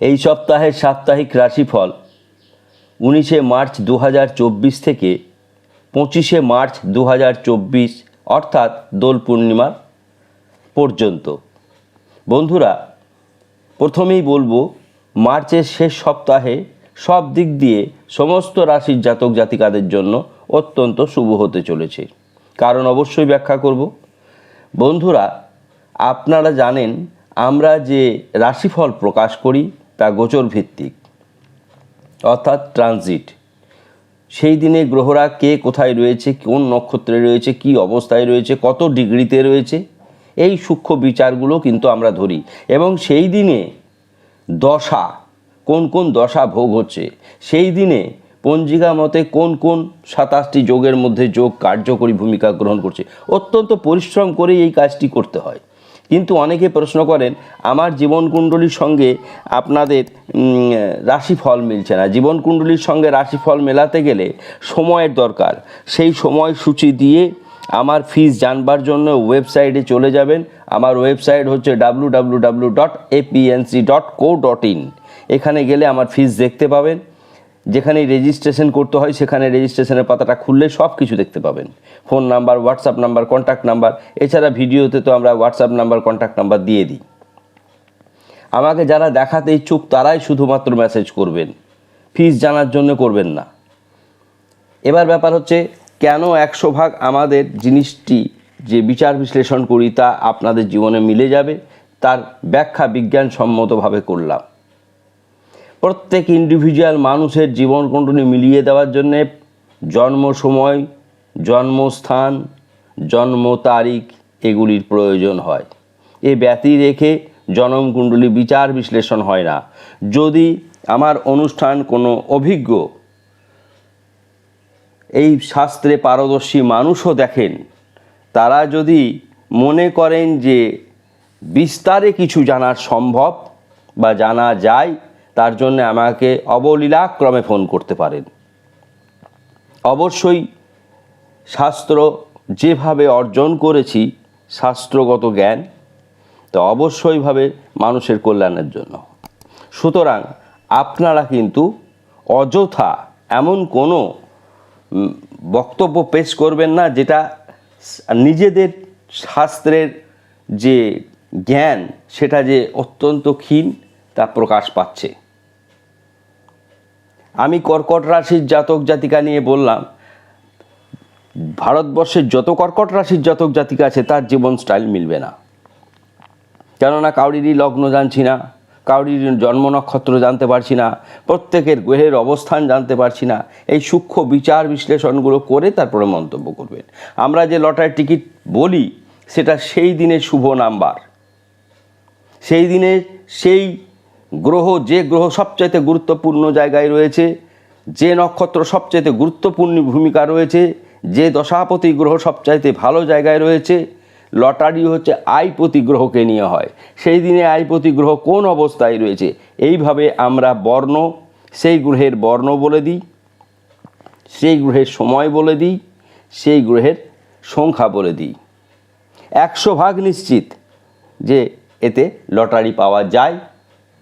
এই সপ্তাহের সাপ্তাহিক রাশিফল উনিশে মার্চ দু হাজার চব্বিশ থেকে পঁচিশে মার্চ দু হাজার চব্বিশ, অর্থাৎ দোল পূর্ণিমা পর্যন্ত। বন্ধুরা, প্রথমেই বলব, মার্চের শেষ সপ্তাহে সব দিক দিয়ে সমস্ত রাশির জাতক জাতিকাদের জন্য অত্যন্ত শুভ হতে চলেছে। কারণ অবশ্যই ব্যাখ্যা করব। বন্ধুরা, আপনারা জানেন, আমরা যে রাশিফল প্রকাশ করি তা গোচর ভিত্তিক অর্থাৎ ট্রানজিট। সেই দিনে গ্রহরা কে কোথায় রয়েছে, কোন নক্ষত্রে রয়েছে, কি অবস্থায় রয়েছে, কত ডিগ্রিতে রয়েছে, এই সূক্ষ্ম বিচারগুলো কিন্তু আমরা ধরি। এবং সেই দিনে দশা, কোন কোন দশা ভোগ হচ্ছে, সেই দিনে পঞ্জিকা মতে কোন কোন সাতাশটি যোগের মধ্যে যোগ কার্যকরী ভূমিকা গ্রহণ করছে। অত্যন্ত পরিশ্রম করে এই কাজটি করতে হয়। কিন্তু অনেকে প্রশ্ন করেন, আমার জীবন কুণ্ডলীর সঙ্গে আপনাদের রাশিফল মিলছে না। জীবন কুণ্ডলীর সঙ্গে রাশিফল মেলাতে গেলে সময়ের দরকার। সেই সময় সূচি দিয়ে আমার ফিস জানবার জন্য ওয়েবসাইটে চলে যাবেন। আমার ওয়েবসাইট হচ্ছে W dot dot co dot in এখানে গেলে আমার ফিস দেখতে পাবেন। যেখানে রেজিস্ট্রেশন করতে হয়, সেখানে রেজিস্ট্রেশনের পাতাটা খুললে সব কিছু দেখতে পাবেন। Phone number WhatsApp number contact number এছাড়া ভিডিওতে তো আমরা হোয়াটসঅ্যাপ নাম্বার কন্ট্যাক্ট নাম্বার দিয়ে দিই। আমাকে যারা দেখাতে ইচ্ছুক, তারাই শুধুমাত্র মেসেজ করবেন। ফিস জানার জন্য করবেন না। এবার ব্যাপার হচ্ছে, কেন একশো ভাগ আমাদের জিনিসটি যে বিচার বিশ্লেষণ করি, তা আপনাদের জীবনে মিলে যাবে? তার ব্যাখ্যা বিজ্ঞানসম্মতভাবে করলাম। প্রত্যেক ইন্ডিভিজুয়াল মানুষের জীবন কুণ্ডলী মিলিয়ে দেওয়ার জন্যে জন্ম সময়, জন্মস্থান, জন্ম তারিখ এগুলির প্রয়োজন হয়। এ ব্যতি রেখে জনমকুণ্ডলী বিচার বিশ্লেষণ হয় না। যদি আমার অনুষ্ঠান কোনো অভিজ্ঞ এই শাস্ত্রে পারদর্শী মানুষও দেখেন, তারা যদি মনে করেন যে বিস্তারে কিছু জানার সম্ভব বা জানা যায় তার জন্য আমাকে অবলীলাক্রমে ফোন করতে পারেন। অবশ্যই শাস্ত্র যেভাবে অর্জন করেছি, শাস্ত্রগত জ্ঞান, তো অবশ্যইভাবে মানুষের কল্যাণের জন্য। সুতরাং আপনারা কিন্তু অযথা এমন কোনো বক্তব্য পেশ করবেন না যেটা নিজেদের শাস্ত্রের যে জ্ঞান, সেটা যে অত্যন্ত ক্ষীণ তা প্রকাশ পাচ্ছে। আমি কর্কট রাশির জাতক জাতিকা নিয়ে বললাম, ভারতবর্ষের যত কর্কট রাশির জাতক জাতিকা আছে, তার জীবন স্টাইল মিলবে না। কেননা কাউরিরই লগ্ন জানছি না, কাউরির জন্ম নক্ষত্র জানতে পারছি না, প্রত্যেকের গ্রহের অবস্থান জানতে পারছি না, এই সূক্ষ্ম বিচার বিশ্লেষণগুলো করে তারপরে মন্তব্য করবেন। আমরা যে লটারির টিকিট বলি, সেটা সেই দিনের শুভ নাম্বার। সেই দিনে সেই গ্রহ, যে গ্রহ সবচাইতে গুরুত্বপূর্ণ জায়গায় রয়েছে, যে নক্ষত্র সবচাইতে গুরুত্বপূর্ণ ভূমিকা রয়েছে, যে দশাপতি গ্রহ সবচাইতে ভালো জায়গায় রয়েছে, লটারি হচ্ছে আইপতি গ্রহকে নিয়ে হয়। সেই দিনে আইপতি গ্রহ কোন অবস্থায় রয়েছে, এইভাবে আমরা বর্ণ, সেই গ্রহের বর্ণ বলে দিই, সেই গ্রহের সময় বলে দিই, সেই গ্রহের সংখ্যা বলে দিই। একশো ভাগ নিশ্চিত যে এতে লটারি পাওয়া যায়।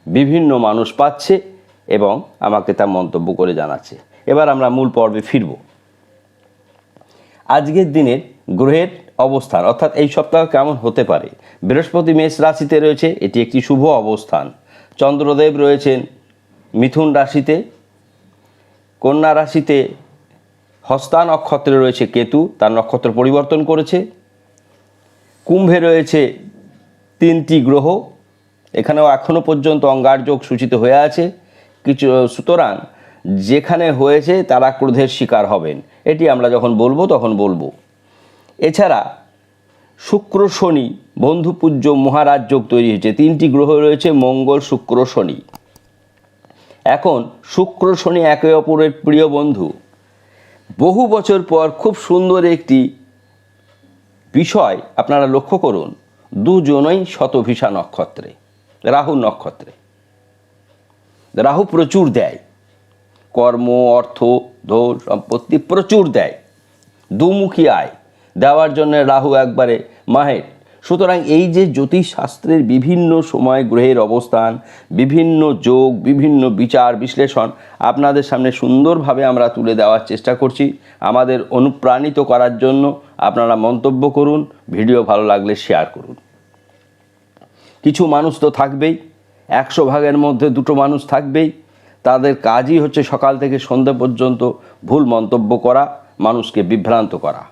বিভিন্ন মানুষ পাচ্ছে এবং আমাকে তা মন্তব্য করে জানাচ্ছে। এবার আমরা মূল পর্বে ফিরব। আজকের দিনের গ্রহের অবস্থান, অর্থাৎ এই সপ্তাহ কেমন হতে পারে? বৃহস্পতি, মেষ রাশিতে রয়েছে, এটি একটি শুভ অবস্থান। চন্দ্রদেব রয়েছেন মিথুন রাশিতে। কন্যা রাশিতে হস্তা নক্ষত্রে রয়েছে কেতু, তার নক্ষত্র পরিবর্তন করেছে। কুম্ভে রয়েছে তিনটি গ্রহ এখানেও এখনও পর্যন্ত অঙ্গারযোগ সূচিত হয়ে আছে। কিছু, সুতরাং যেখানে হয়েছে তারা ক্রোধের শিকার হবেন। এটি আমরা যখন বলব তখন বলব। এছাড়া শুক্র শনি বন্ধুপূজ্য মহারাজ যোগ তৈরি হয়েছে। তিনটি গ্রহ রয়েছে, মঙ্গল, শুক্র, শনি। এখন শুক্র, শনি একে অপরের প্রিয় বন্ধু। বহু বছর পর খুব সুন্দর একটি বিষয় আপনারা লক্ষ্য করুন। দুজনই শতভিসা নক্ষত্রে। রাহু নক্ষত্রে। রাহু প্রচুর দেয়। কর্ম, অর্থ, ধন, সম্পত্তি প্রচুর দেয়। দুমুখী আয় দেওয়ার জন্য রাহু একবারে মাহের। সুতরাং এই যে জ্যোতিষশাস্ত্রের বিভিন্ন সময় গ্রহের অবস্থান, বিভিন্ন যোগ, বিভিন্ন বিচার, বিশ্লেষণ আপনাদের সামনে সুন্দরভাবে আমরা তুলে দেওয়ার চেষ্টা করছি। আমাদের অনুপ্রাণিত করার জন্য আপনারা মন্তব্য করুন, ভিডিও ভালো লাগলে শেয়ার করুন। কিছু মানুষ তো থাকবেই, একশো ভাগের মধ্যে দুটো মানুষ থাকবেই। তাদের কাজই হচ্ছে সকাল থেকে সন্ধ্যা পর্যন্ত ভুল মন্তব্য করা, মানুষকে বিভ্রান্ত করা।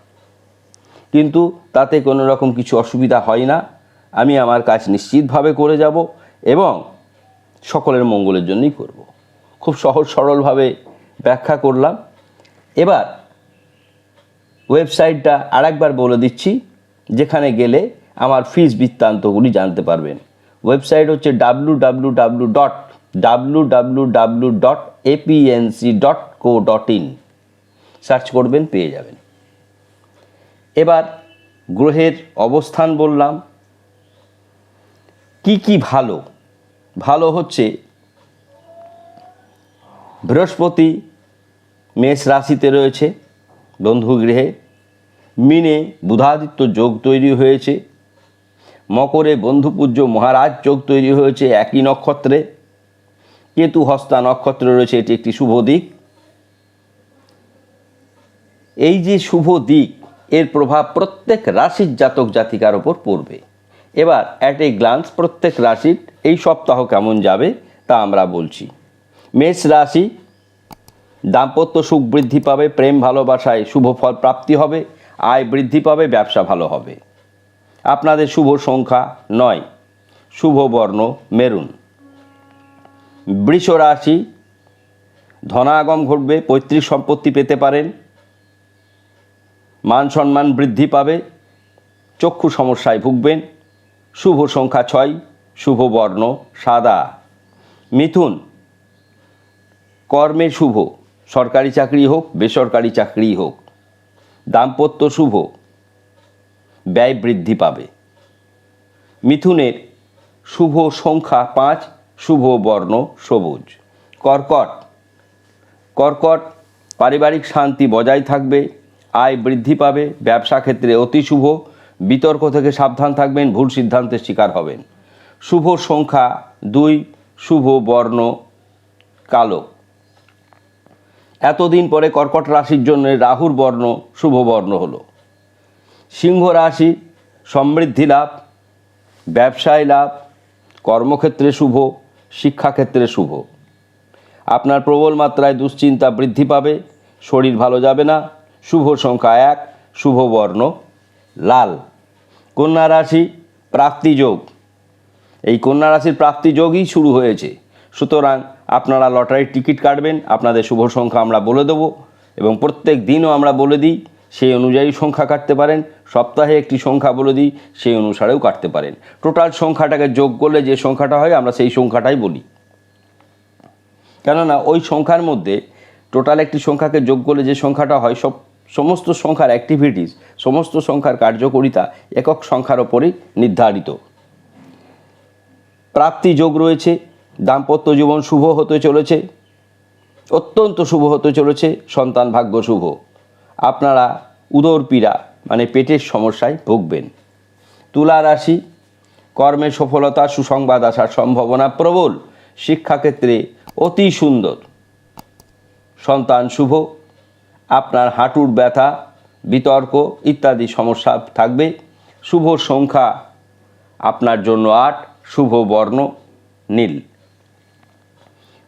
কিন্তু তাতে কোনো রকম কিছু অসুবিধা হয় না। আমি আমার কাজ নিশ্চিতভাবে করে যাব এবং সকলের মঙ্গলের জন্যই করব। খুব সহজ সরলভাবে ব্যাখ্যা করলাম। এবার ওয়েবসাইটটা আরেকবার বলে দিচ্ছি, যেখানে গেলে আমার ফিস বৃত্তান্তগুলি জানতে পারবেন। ওয়েবসাইট হচ্ছে W W W dot W W W dot APNC dot co dot in search করবেন, পেয়ে যাবেন। এবার গ্রহের অবস্থান বললাম। কি কি ভালো? ভালো হচ্ছে বৃহস্পতি, মেষ রাশিতে রয়েছে বন্ধুগৃহে মিনে বুধাদিত্য যোগ তৈরি হয়েছে। মকরে বন্ধুপূজ্য মহারাজ চোখ তৈরি হয়েছে একই নক্ষত্রে। কেতু হস্তা নক্ষত্রে রয়েছে, এটি একটি শুভ দিক। এই যে শুভ দিক, এর প্রভাব প্রত্যেক রাশির জাতক জাতিকার ওপর পড়বে। এবার অ্যাট এ গ্লান্স প্রত্যেক রাশির এই সপ্তাহ কেমন যাবে, তা আমরা বলছি। মেষ রাশি, দাম্পত্য সুখ বৃদ্ধি পাবে, প্রেম ভালোবাসায় শুভ ফল প্রাপ্তি হবে, আয় বৃদ্ধি পাবে, ব্যবসা ভালো হবে। আপনাদের শুভ সংখ্যা নয়। শুভ বর্ণ মেরুন। বৃষ রাশি ধনাগম ঘটবে, পৈতৃক সম্পত্তি পেতে পারেন। মান সম্মান বৃদ্ধি পাবে, চক্ষু সমস্যায় ভুগবেন। শুভ সংখ্যা ছয়, শুভ বর্ণ সাদা। মিথুন, কর্মে শুভ, সরকারি চাকরি হোক, বেসরকারি চাকরি হোক। দাম্পত্য শুভ। ব্যয় বৃদ্ধি পাবে। মিথুনের শুভ সংখ্যা পাঁচ, শুভ বর্ণ সবুজ। কর্কট কর্কট পারিবারিক শান্তি বজায় থাকবে, আয় বৃদ্ধি পাবে, ব্যবসা ক্ষেত্রে অতি শুভ, বিতর্ক থেকে সাবধান থাকবেন, ভুল সিদ্ধান্তের শিকার হবেন। শুভ সংখ্যা দুই, শুভ বর্ণ কালো। এতদিন পরে কর্কট রাশির জন্য রাহুর বর্ণ, শুভ বর্ণ হলো। সিংহ রাশি, সমৃদ্ধি লাভ, ব্যবসায় লাভ, কর্মক্ষেত্রে শুভ, শিক্ষাক্ষেত্রে শুভ। আপনার প্রবল মাত্রায় দুশ্চিন্তা বৃদ্ধি পাবে, শরীর ভালো যাবে না, শুভ সংখ্যা এক, শুভ বর্ণ, লাল। কন্যা রাশি প্রাপ্তিযোগ এই কন্যা রাশির প্রাপ্তিযোগই শুরু হয়েছে। সুতরাং আপনারা লটারির টিকিট কাটবেন, আপনাদের শুভ সংখ্যা আমরা বলে দেবো এবং প্রত্যেক দিনও আমরা বলে দিই সেই অনুযায়ী সংখ্যা কাটতে পারেন। সপ্তাহে একটি সংখ্যা বলে দিই, সেই অনুসারেও কাটতে পারেন। টোটাল সংখ্যাটাকে যোগ করলে যে সংখ্যাটা হয়, আমরা সেই সংখ্যাটাই বলি। কেননা, ওই সংখ্যার মধ্যে টোটাল একটি সংখ্যাকে যোগ করলে যে সংখ্যাটা হয়, সব, সমস্ত সংখ্যার অ্যাক্টিভিটিস সমস্ত সংখ্যার কার্যকরিতা একক সংখ্যার ওপরেই নির্ধারিত। প্রাপ্তি যোগ রয়েছে, দাম্পত্য জীবন শুভ হতে চলেছে, অত্যন্ত শুভ হতে চলেছে, সন্তান ভাগ্য শুভ। আপনারা উদর পীড়া মানে পেটের সমস্যায় ভুগবেন। তুলা রাশি, কর্মে সফলতা, সুসংবাদ আসার সম্ভাবনা প্রবল, শিক্ষাক্ষেত্রে অতি সুন্দর। সন্তান শুভ, আপনার হাঁটুর ব্যথা, বিতর্ক ইত্যাদি সমস্যা থাকবে। শুভ সংখ্যা আপনার জন্য আট, শুভ বর্ণ নীল।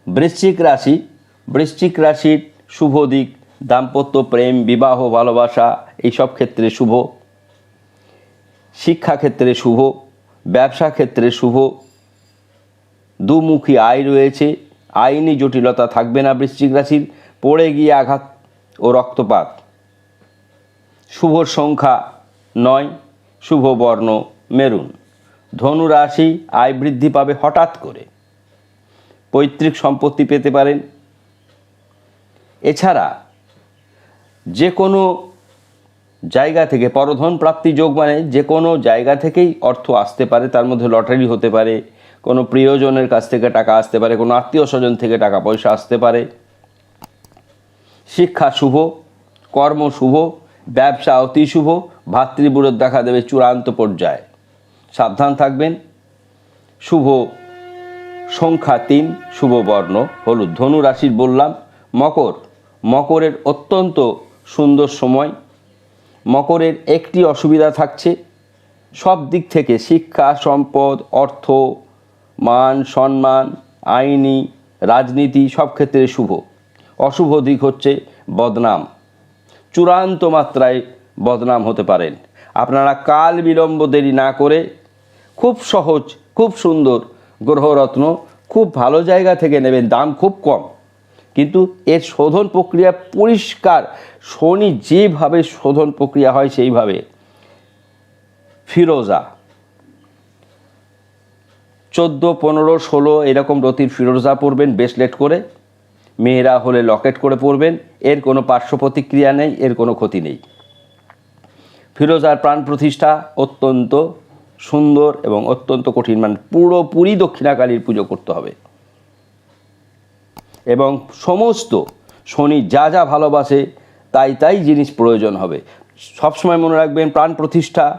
বৃশ্চিক রাশি, বৃশ্চিক রাশির শুভ দিক দাম্পত্য প্রেম, বিবাহ, ভালোবাসা, এইসব ক্ষেত্রে শুভ। শিক্ষাক্ষেত্রে শুভ, ব্যবসা ক্ষেত্রে শুভ। দুমুখী আয় রয়েছে, আইনি জটিলতা থাকবে না বৃশ্চিক রাশির, পড়ে গিয়ে আঘাত ও রক্তপাত। শুভ সংখ্যা নয়, শুভ বর্ণ মেরুন। ধনু রাশি আয় বৃদ্ধি পাবে হঠাৎ করে। পৈতৃক সম্পত্তি পেতে পারেন। এছাড়া যে কোনো জায়গা থেকে, পরধন প্রাপ্তি যোগ মানে যে কোনো জায়গা থেকেই অর্থ আসতে পারে, তার মধ্যে লটারি হতে পারে, কোনো প্রিয়জনের কাছ থেকে টাকা আসতে পারে, কোনো আত্মীয় স্বজন থেকে টাকা পয়সা আসতে পারে। শিক্ষা শুভ, কর্ম শুভ, ব্যবসা অতি শুভ ভাতৃবিরোধ দেখা দেবে চূড়ান্ত পর্যায়ে। সাবধান থাকবেন। শুভ সংখ্যা তিন, শুভ বর্ণ, হলুদ, ধনু রাশির বললাম, মকর। মকরের অত্যন্ত সুন্দর সময়, মকরের একটি অসুবিধা থাকছে। সব দিক থেকে শিক্ষা, সম্পদ, অর্থ, মান, সম্মান, আইনি, রাজনীতি সব ক্ষেত্রে শুভ। অশুভ দিক হচ্ছে বদনাম। চূড়ান্ত মাত্রায় বদনাম হতে পারেন। আপনারা কাল বিলম্ব দেরি না করে খুব সহজ, খুব সুন্দর গ্রহরত্ন, খুব ভালো জায়গা থেকে নেবেন। দাম খুব কম। কিন্তু এর শোধন প্রক্রিয়া পরিষ্কার শনি যেভাবে শোধন প্রক্রিয়া হয়, সেইভাবে। ফিরোজা, চোদ্দ, পনেরো, ষোলো, এরকম রতির ফিরোজা পরবেন ব্রেসলেট করে। মেয়েরা হলে লকেট করে পরবেন, এর কোনো পার্শ্ব প্রতিক্রিয়া নেই, এর কোনো ক্ষতি নেই। ফিরোজার প্রাণ প্রতিষ্ঠা অত্যন্ত সুন্দর এবং অত্যন্ত কঠিন মানে পুরোপুরি দক্ষিণাকালীর পুজো করতে হবে। এবং সমস্ত শনি যা যা ভালোবাসে তাই তাই জিনিস প্রয়োজন হবে। সবসময় মনে রাখবেন, প্রাণ প্রতিষ্ঠা,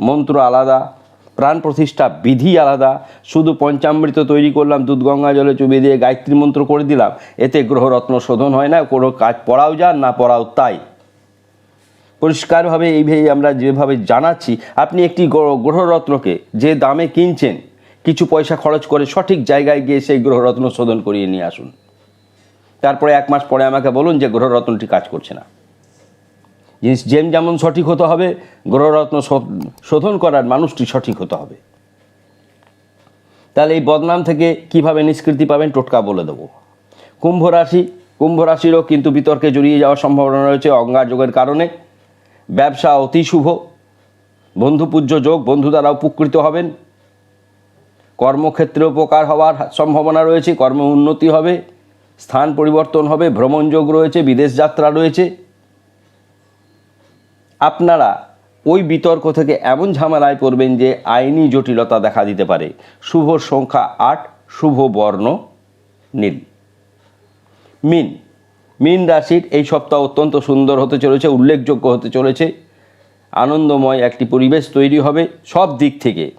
মন্ত্র আলাদা, প্রাণ প্রতিষ্ঠা বিধি আলাদা। শুধু পঞ্চামৃত তৈরি করলাম, দুধ গঙ্গা জলে চুবিয়ে দিয়ে গায়ত্রী মন্ত্র করে দিলাম, এতে গ্রহরত্ন শোধন হয় না, কোনো কাজ পড়াও যান, না পড়াও তাই। পরিষ্কারভাবে এইভাবে আমরা যেভাবে জানাচ্ছি, আপনি একটি গ্রহ- গ্রহরত্নকে যে দামে কিনছেন, কিছু পয়সা খরচ করে সঠিক জায়গায় গিয়ে সেই গ্রহরত্ন শোধন করিয়ে নিয়ে আসুন। তারপরে এক মাস পরে আমাকে বলুন যে গ্রহরত্নটি কাজ করছে না। জিনিস যেম যেমন সঠিক হতে হবে, গ্রহরত্ন শোধন করার মানুষটি সঠিক হতে হবে। তাহলে এই বদনাম থেকে কীভাবে নিষ্কৃতি পাবেন টোটকা বলে দেবো। কুম্ভ রাশি, কুম্ভ রাশিরও কিন্তু বিতর্কে জড়িয়ে যাওয়ার সম্ভাবনা রয়েছে অঙ্গাযোগের কারণে। ব্যবসা অতি শুভ বন্ধুপূজ্য যোগ, বন্ধু দ্বারা উপকৃত হবেন। কর্মক্ষেত্রে উপকার হওয়ার সম্ভাবনা রয়েছে, কর্মে উন্নতি হবে। স্থান পরিবর্তন হবে ভ্রমণযোগ রয়েছে, বিদেশ যাত্রা রয়েছে। আপনারা ওই বিতর্ক থেকে এমন ঝামেলায় পড়বেন যে আইনি জটিলতা দেখা দিতে পারে। শুভ সংখ্যা আট, শুভ বর্ণ নীল। মিন। মিন রাশির এই সপ্তাহ অত্যন্ত সুন্দর হতে চলেছে, উল্লেখযোগ্য হতে চলেছে। আনন্দময় একটি পরিবেশ তৈরি হবে সব দিক থেকে।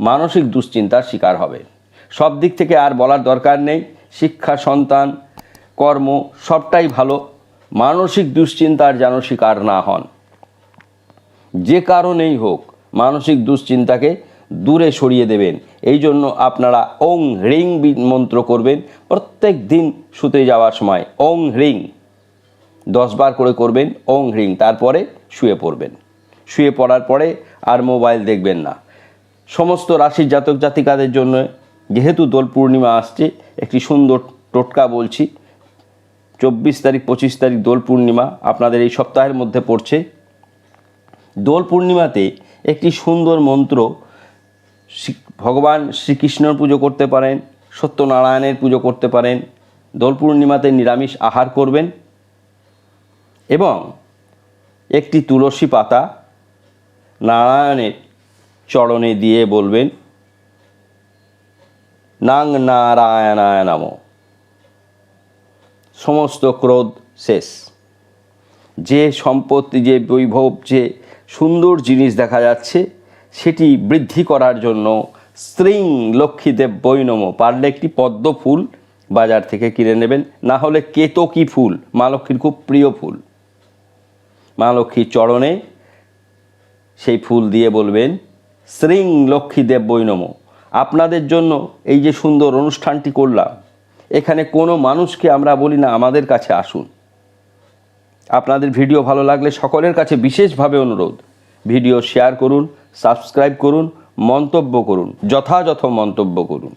মানসিক দুশ্চিন্তার শিকার হবে। সব দিক থেকে আর বলার দরকার নেই। শিক্ষা, সন্তান, কর্ম, সবটাই ভালো। মানসিক দুশ্চিন্তার যেন শিকার না হন। যে কারণেই হোক, মানসিক দুশ্চিন্তাকে দূরে সরিয়ে দেবেন। এই জন্য আপনারা ওং হ্রিং মন্ত্র করবেন। প্রত্যেক দিন শুতে যাওয়ার সময় ওং হ্রিং দশবার করে করবেন ওং হ্রিং তারপরে শুয়ে পড়বেন। শুয়ে পড়ার পরে আর মোবাইল দেখবেন না। সমস্ত রাশির জাতক জাতিকাদের জন্য যেহেতু দোল পূর্ণিমা আসছে, একটি সুন্দর টোটকা বলছি। চব্বিশ তারিখ, পঁচিশ তারিখ দোল পূর্ণিমা আপনাদের এই সপ্তাহের মধ্যে পড়ছে। দোল পূর্ণিমাতে একটি সুন্দর মন্ত্র ভগবান শ্রীকৃষ্ণর পুজো করতে পারেন, সত্যনারায়ণের পুজো করতে পারেন। দোল পূর্ণিমাতে নিরামিষ আহার করবেন। এবং একটি তুলসী পাতা নারায়ণের চরণে দিয়ে বলবেন নাং নারায়ণায় নাম। সমস্ত ক্রোধ শেষ। যে সম্পত্তি, যে বৈভব, যে সুন্দর জিনিস দেখা যাচ্ছে, সেটি বৃদ্ধি করার জন্য স্ত্রিং লক্ষ্মীদেব বৈনম। পারলে একটি পদ্ম ফুল বাজার থেকে কিনে নেবেন, না হলে কেতকী ফুল, মা লক্ষ্মীর খুব প্রিয় ফুল। মা লক্ষ্মীর চরণে সেই ফুল দিয়ে বলবেন শ্রীং লক্ষ্মীদেব বৈনম। আপনাদের জন্য এই যে সুন্দর অনুষ্ঠানটি করলাম, এখানে কোনো মানুষকে আমরা বলি না আমাদের কাছে আসুন। আপনাদের ভিডিও ভালো লাগলে সকলের কাছে বিশেষভাবে অনুরোধ। ভিডিও শেয়ার করুন, সাবস্ক্রাইব করুন, মন্তব্য করুন, যথাযথ মন্তব্য করুন।